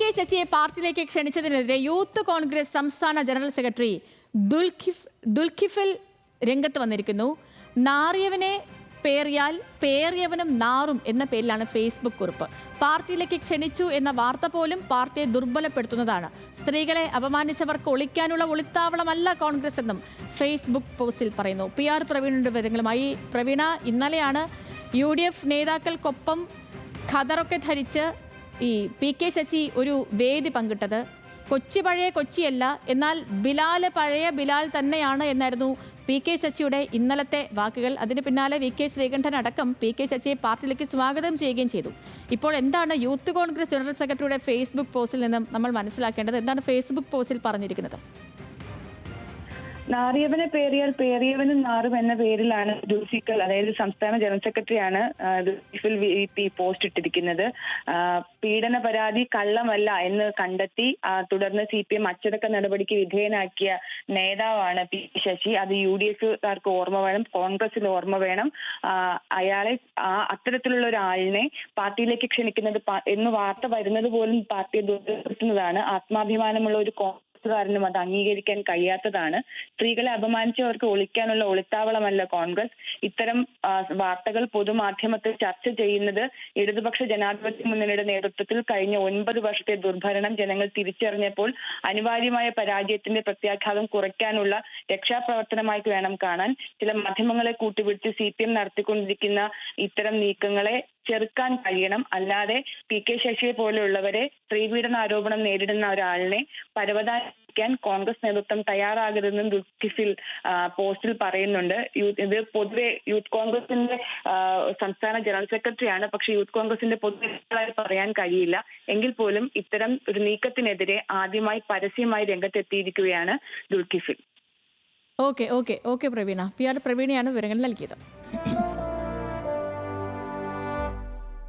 K ശശിയെ പാർട്ടിയിലേക്ക് ക്ഷണിച്ചതിനെതിരെ youth Congress സംസ്ഥാന ജനറൽ സെക്രട്ടറി ദുൽഖിഫ് ദുൽഖിഫിൽ രംഗത്ത് വന്നിരിക്കുന്നു. നാറിയവനെ പേറിയാൽ പേറിയവനും നാറും എന്ന പേരിലാണ് ഫേസ്ബുക്ക് കുറിപ്പ്. പാർട്ടിയിലേക്ക് ക്ഷണിച്ചു എന്ന വാർത്ത പോലും പാർട്ടിയെ ദുർബലപ്പെടുത്തുന്നതാണ്. സ്ത്രീകളെ അപമാനിച്ചവർക്ക് ഒളിക്കാനുള്ള ഒളിത്താവളമല്ല കോൺഗ്രസ് എന്നും ഫേസ്ബുക്ക് പോസ്റ്റിൽ പറയുന്നു. പി ആർ പ്രവീണിന്റെ വിവരങ്ങളുമായി പ്രവീണ ഇന്നലെയാണ് യു ഡി എഫ് നേതാക്കൾക്കൊപ്പം ഖദറൊക്കെ ധരിച്ച് ഈ പി കെ ശശി ഒരു വേദി പങ്കിട്ടത്. കൊച്ചി പഴയ കൊച്ചിയല്ല എന്നാൽ ബിലാൽ പഴയ ബിലാൽ തന്നെയാണ് എന്നായിരുന്നു പി കെ ശശിയുടെ ഇന്നലത്തെ വാക്കുകൾ. അതിന് പിന്നാലെ വി കെ ശ്രീകണ്ഠൻ അടക്കം പി കെ ശശിയെ പാർട്ടിയിലേക്ക് സ്വാഗതം ചെയ്യുകയും ചെയ്തു. ഇപ്പോൾ എന്താണ് യൂത്ത് കോൺഗ്രസ് ജനറൽ സെക്രട്ടറിയുടെ ഫേസ്ബുക്ക് പോസ്റ്റിൽ നിന്നും നമ്മൾ മനസ്സിലാക്കേണ്ടത്? എന്താണ് ഫേസ്ബുക്ക് പോസ്റ്റിൽ പറഞ്ഞിരിക്കുന്നത്? നാറിയവനെ പേറിയാൽ പേറിയവനും നാറും എന്ന പേരിലാണ് ജോസിക്കൽ അതായത് സംസ്ഥാന ജനറൽ സെക്രട്ടറിയാണ് ജോസിഫിൽ പി പോസ്റ്റ് ഇട്ടിരിക്കുന്നത്. പീഡന പരാതി കള്ളമല്ല എന്ന് കണ്ടെത്തി തുടർന്ന് സി പി എം അച്ചടക്ക നടപടിക്ക് വിധേയനാക്കിയ നേതാവാണ് പി ശശി. അത് യു ഡി എഫുകാർക്ക് ഓർമ്മ വേണം കോൺഗ്രസിന് ഓർമ്മ വേണം. അയാളെ ആ അത്തരത്തിലുള്ള ഒരാളിനെ പാർട്ടിയിലേക്ക് ക്ഷണിക്കുന്നത് എന്ന് വാർത്ത വരുന്നത് പോലും പാർട്ടിയെ ദുരിതപ്പെടുത്തുന്നതാണ്. ആത്മാഭിമാനമുള്ള ഒരു കോൺഗ്രസ് കോൺഗ്രസുകാരനും അത് അംഗീകരിക്കാൻ കഴിയാത്തതാണ്. സ്ത്രീകളെ അപമാനിച്ചവർക്ക് ഒളിക്കാനുള്ള ഒളിത്താവളമല്ല കോൺഗ്രസ്. ഇത്തരം വാർത്തകൾ പൊതുമാധ്യമത്തിൽ ചർച്ച ചെയ്യുന്നത് ഇടതുപക്ഷ ജനാധിപത്യ മുന്നണിയുടെ നേതൃത്വത്തിൽ കഴിഞ്ഞ ഒൻപത് വർഷത്തെ ദുർഭരണം ജനങ്ങൾ തിരിച്ചറിഞ്ഞപ്പോൾ അനിവാര്യമായ പരാജയത്തിന്റെ പ്രത്യാഘാതം കുറയ്ക്കാനുള്ള രക്ഷാപ്രവർത്തനമായിട്ട് വേണം കാണാൻ. ചില മാധ്യമങ്ങളെ കൂട്ടുപിടിച്ച് സി പി എം നടത്തിക്കൊണ്ടിരിക്കുന്ന ഇത്തരം നീക്കങ്ങളെ ചെറുക്കാൻ കഴിയണം. അല്ലാതെ പി കെ ശശിയെ പോലെയുള്ളവരെ സ്ത്രീപീഡന ആരോപണം നേരിടുന്ന ഒരാളിനെ പരവതാനിക്കാൻ കോൺഗ്രസ് നേതൃത്വം തയ്യാറാകരുതെന്നും ദുൽഖിഫിൽ പോസ്റ്റിൽ പറയുന്നുണ്ട്. ഇത് പൊതുവെ യൂത്ത് കോൺഗ്രസിന്റെ സംസ്ഥാന ജനറൽ സെക്രട്ടറിയാണ്. പക്ഷെ യൂത്ത് കോൺഗ്രസിന്റെ പൊതുവായി പറയാൻ കഴിയില്ല. എങ്കിൽ പോലും ഇത്തരം ഒരു നീക്കത്തിനെതിരെ ആദ്യമായി പരസ്യമായി രംഗത്തെത്തിയിരിക്കുകയാണ് Dulkifil. Okay okay okay Praveena. P R പ്രവീണയാണ് വിവരങ്ങൾ നൽകിയത്.